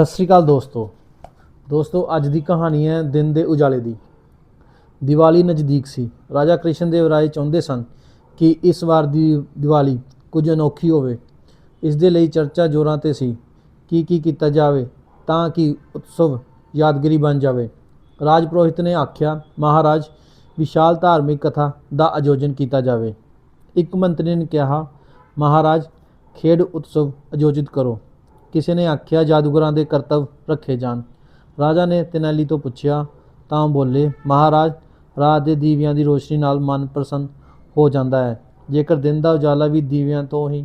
ਸਤਿ ਸ੍ਰੀ ਅਕਾਲ ਦੋਸਤੋ। ਦੋਸਤੋ, ਅੱਜ ਦੀ ਕਹਾਣੀ ਹੈ ਦਿਨ ਦੇ ਉਜਾਲੇ ਦੀ। ਦੀਵਾਲੀ ਨਜ਼ਦੀਕ ਸੀ। ਰਾਜਾ ਕ੍ਰਿਸ਼ਨ ਦੇਵ ਰਾਏ ਚਾਹੁੰਦੇ ਸਨ ਕਿ ਇਸ ਵਾਰ ਦੀ ਦੀਵਾਲੀ ਕੁਝ ਅਨੋਖੀ ਹੋਵੇ। ਇਸ ਦੇ ਲਈ ਚਰਚਾ ਜ਼ੋਰਾਂ ਤੇ ਸੀ ਕੀ ਕੀ ਕੀਤਾ ਜਾਵੇ ਤਾਂ ਕਿ ਉਤਸਵ ਯਾਦਗਾਰੀ ਬਣ ਜਾਵੇ। ਰਾਜ ਪੁਰੋਹਿਤ ਨੇ ਆਖਿਆ, ਮਹਾਰਾਜ, ਵਿਸ਼ਾਲ ਧਾਰਮਿਕ ਕਥਾ ਦਾ ਆਯੋਜਨ ਕੀਤਾ ਜਾਵੇ। ਇੱਕ ਮੰਤਰੀ ਨੇ ਕਿਹਾ, ਮਹਾਰਾਜ, ਖੇਡ ਉਤਸਵ ਆਯੋਜਿਤ ਕਰੋ। ਕਿਸੇ ਨੇ ਆਖਿਆ, ਜਾਦੂਗਰਾਂ ਦੇ ਕਰਤੱਵ ਰੱਖੇ ਜਾਣ। ਰਾਜਾ ਨੇ ਤੇਨਾਲੀ ਤੋਂ ਪੁੱਛਿਆ, ਤਾਂ ਉਹ ਬੋਲੇ, ਮਹਾਰਾਜ, ਰਾਤ ਦੇ ਦੀਵਿਆਂ ਦੀ ਰੋਸ਼ਨੀ ਨਾਲ ਮਨ ਪ੍ਰਸੰਨ ਹੋ ਜਾਂਦਾ ਹੈ। ਜੇਕਰ ਦਿਨ ਦਾ ਉਜਾਲਾ ਵੀ ਦੀਵਿਆਂ ਤੋਂ ਹੀ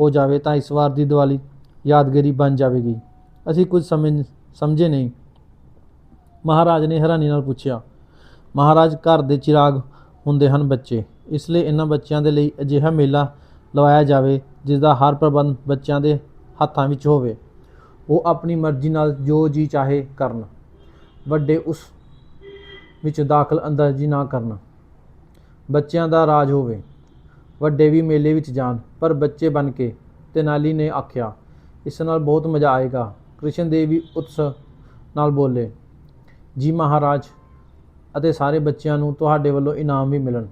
ਹੋ ਜਾਵੇ, ਤਾਂ ਇਸ ਵਾਰ ਦੀ ਦੀਵਾਲੀ ਯਾਦਗਾਰੀ ਬਣ ਜਾਵੇਗੀ। ਅਸੀਂ ਕੁਝ ਸਮਝ ਸਮਝੇ ਨਹੀਂ। ਮਹਾਰਾਜ ਨੇ ਹੈਰਾਨੀ ਨਾਲ ਪੁੱਛਿਆ, ਮਹਾਰਾਜ, ਘਰ ਦੇ ਚਿਰਾਗ ਹੁੰਦੇ ਹਨ ਬੱਚੇ। ਇਸ ਲਈ ਇਹਨਾਂ ਬੱਚਿਆਂ ਦੇ ਲਈ ਅਜਿਹਾ ਮੇਲਾ ਲਵਾਇਆ ਜਾਵੇ, ਜਿਸ ਦਾ ਹਰ ਪ੍ਰਬੰਧ ਬੱਚਿਆਂ ਦੇ ਹੱਥਾਂ ਵਿੱਚ ਹੋਵੇ। ਉਹ ਆਪਣੀ ਮਰਜ਼ੀ ਨਾਲ ਜੋ ਜੀ ਚਾਹੇ ਕਰਨ। ਵੱਡੇ ਉਸ ਵਿੱਚ ਦਾਖਲ ਅੰਦਾਜ਼ੀ ਨਾ ਕਰਨ। ਬੱਚਿਆਂ ਦਾ ਰਾਜ ਹੋਵੇ। ਵੱਡੇ ਵੀ ਮੇਲੇ ਵਿੱਚ ਜਾਣ, ਪਰ ਬੱਚੇ ਬਣ ਕੇ ਤੇਨਾਲੀ ਨੇ ਆਖਿਆ, ਇਸ ਨਾਲ ਬਹੁਤ ਮਜ਼ਾ ਆਏਗਾ। ਕ੍ਰਿਸ਼ਨ ਦੇਵ ਵੀ ਉਤਸਵ ਨਾਲ ਬੋਲੇ, ਜੀ ਮਹਾਰਾਜ, ਅਤੇ ਸਾਰੇ ਬੱਚਿਆਂ ਨੂੰ ਤੁਹਾਡੇ ਵੱਲੋਂ ਇਨਾਮ ਵੀ ਮਿਲਣ।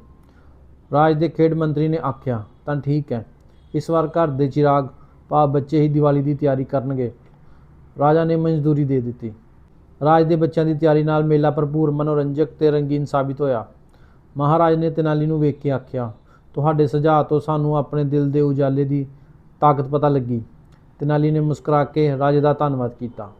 ਰਾਜ ਦੇ ਖੇਡ ਮੰਤਰੀ ਨੇ ਆਖਿਆ, ਤਾਂ ਠੀਕ ਹੈ। ਇਸ ਵਾਰ ਘਰ ਦੇ ਚਿਰਾਗ ਭਾਵ ਬੱਚੇ ਹੀ ਦੀਵਾਲੀ ਦੀ ਤਿਆਰੀ ਕਰਨਗੇ। ਰਾਜਾ ਨੇ ਮਨਜ਼ੂਰੀ ਦੇ ਦਿੱਤੀ। ਰਾਜ ਦੇ ਬੱਚਿਆਂ ਦੀ ਤਿਆਰੀ ਨਾਲ ਮੇਲਾ ਭਰਪੂਰ, ਮਨੋਰੰਜਕ ਤੇ ਰੰਗੀਨ ਸਾਬਿਤ ਹੋਇਆ। ਮਹਾਰਾਜ ਨੇ ਤੇਨਾਲੀ ਨੂੰ ਵੇਖ ਕੇ ਆਖਿਆ, ਤੁਹਾਡੇ ਸੁਝਾਅ ਤੋਂ ਸਾਨੂੰ ਆਪਣੇ ਦਿਲ ਦੇ ਉਜਾਲੇ ਦੀ ਤਾਕਤ ਪਤਾ ਲੱਗੀ। ਤੇਨਾਲੀ ਨੇ ਮੁਸਕਰਾ ਕੇ ਰਾਜੇ ਦਾ ਧੰਨਵਾਦ ਕੀਤਾ।